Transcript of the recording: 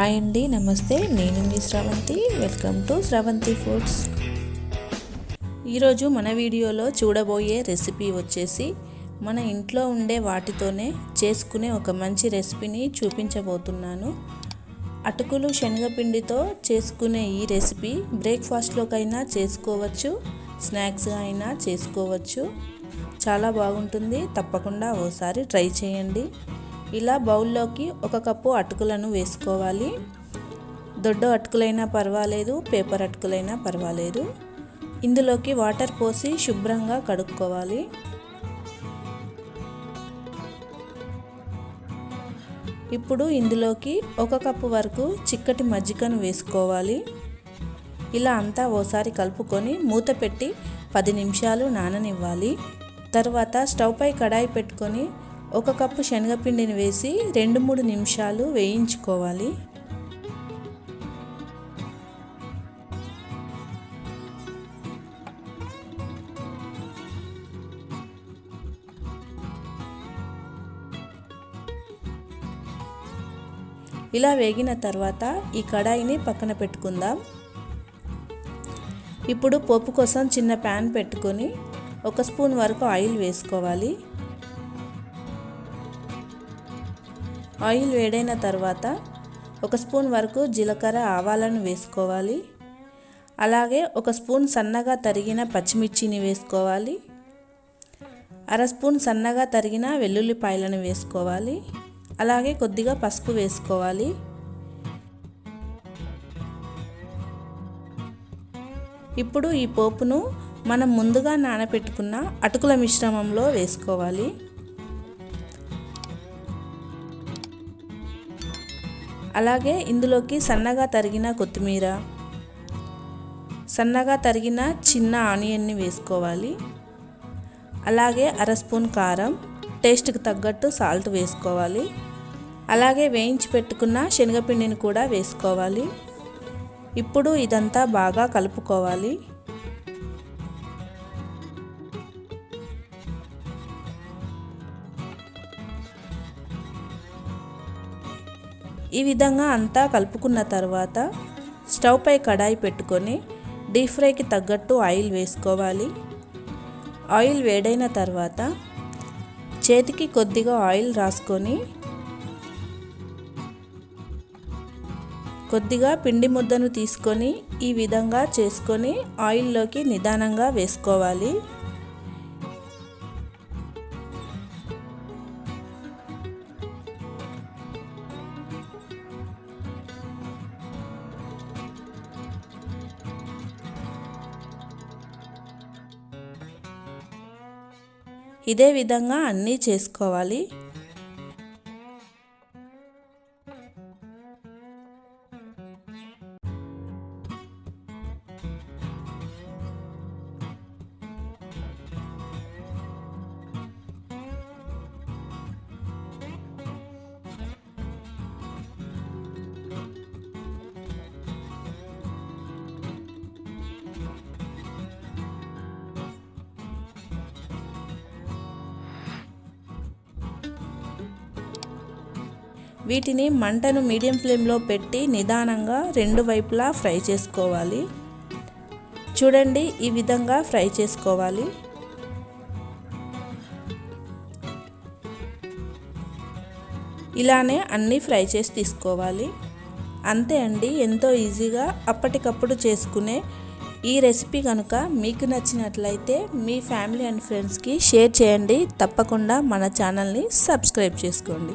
Hi అండి నమస్తే. నేను మీ Sravanthi welcome to Sravanthi foods ఈరోజు మన వీడియోలో చూడబోయే రెసిపీ వచ్చేసి మన ఇంట్లో ఉండే వాటితోనే చేసుకునే ఒక మంచి రెసిపీని చూపించబోతున్నాను. అటుకులు శనగపిండితో చేసుకునే ఈ రెసిపీ బ్రేక్ఫాస్ట్లోకైనా చేసుకోవచ్చు స్నాక్స్గా అయినా చేసుకోవచ్చు. చాలా బాగుంటుంది. తప్పకుండా ఓసారి ట్రై చేయండి. ఇలా బౌల్లోకి ఒక కప్పు అటుకులను వేసుకోవాలి. దొడ్డ అటుకులైనా పర్వాలేదు పేపర్ అటుకులైనా పర్వాలేదు. ఇందులోకి వాటర్ పోసి శుభ్రంగా కడుక్కోవాలి. ఇప్పుడు ఇందులోకి ఒక కప్పు వరకు చిక్కటి మజ్జిగను వేసుకోవాలి. ఇలా అంతా ఓసారి కలుపుకొని మూత పెట్టి పది నిమిషాలు నాననివ్వాలి. తర్వాత స్టవ్ పై కడాయి పెట్టుకొని ఒక కప్పు శనగపిండిని వేసి రెండు మూడు నిమిషాలు వేయించుకోవాలి. ఇలా వేగిన తర్వాత ఈ కడాయిని పక్కన పెట్టుకుందాం. ఇప్పుడు పోపు కోసం చిన్న ప్యాన్ పెట్టుకొని ఒక స్పూన్ వరకు ఆయిల్ వేసుకోవాలి. ఆయిల్ వేడైన తర్వాత ఒక స్పూన్ వరకు జీలకర్ర ఆవాలను వేసుకోవాలి. అలాగే ఒక స్పూన్ సన్నగా తరిగిన పచ్చిమిర్చిని వేసుకోవాలి. అర స్పూన్ సన్నగా తరిగిన వెల్లుల్లిపాయలను వేసుకోవాలి. అలాగే కొద్దిగా పసుపు వేసుకోవాలి. ఇప్పుడు ఈ పోపును మనం ముందుగా నానబెట్టుకున్న అటుకుల మిశ్రమంలో వేసుకోవాలి. అలాగే ఇందులోకి సన్నగా తరిగిన కొత్తిమీర సన్నగా తరిగిన చిన్న ఆనియన్ని వేసుకోవాలి. అలాగే అర స్పూన్ కారం టేస్ట్కి తగ్గట్టు సాల్ట్ వేసుకోవాలి. అలాగే వేయించి పెట్టుకున్న శనగపిండిని కూడా వేసుకోవాలి. ఇప్పుడు ఇదంతా బాగా కలుపుకోవాలి. ఈ విధంగా అంతా కలుపుకున్న తర్వాత స్టవ్ పై కడాయి పెట్టుకొని డీప్ ఫ్రైకి తగ్గట్టు ఆయిల్ వేసుకోవాలి. ఆయిల్ వేడైన తర్వాత చేతికి కొద్దిగా ఆయిల్ రాసుకొని కొద్దిగా పిండి ముద్దను తీసుకొని ఈ విధంగా చేసుకొని ఆయిల్లోకి నిదానంగా వేసుకోవాలి. ఇదే విధంగా అన్నీ చేసుకోవాలి. వీటిని మంటను మీడియం ఫ్లేమ్లో పెట్టి నిదానంగా రెండు వైపులా ఫ్రై చేసుకోవాలి. చూడండి ఈ విధంగా ఫ్రై చేసుకోవాలి. ఇలానే అన్నీ ఫ్రై చేసి తీసుకోవాలి. అంతే అండి ఎంతో ఈజీగా అప్పటికప్పుడు చేసుకునే ఈ రెసిపీ కనుక మీకు నచ్చినట్లయితే మీ ఫ్యామిలీ అండ్ ఫ్రెండ్స్కి షేర్ చేయండి. తప్పకుండా మన ఛానల్ని సబ్స్క్రైబ్ చేసుకోండి.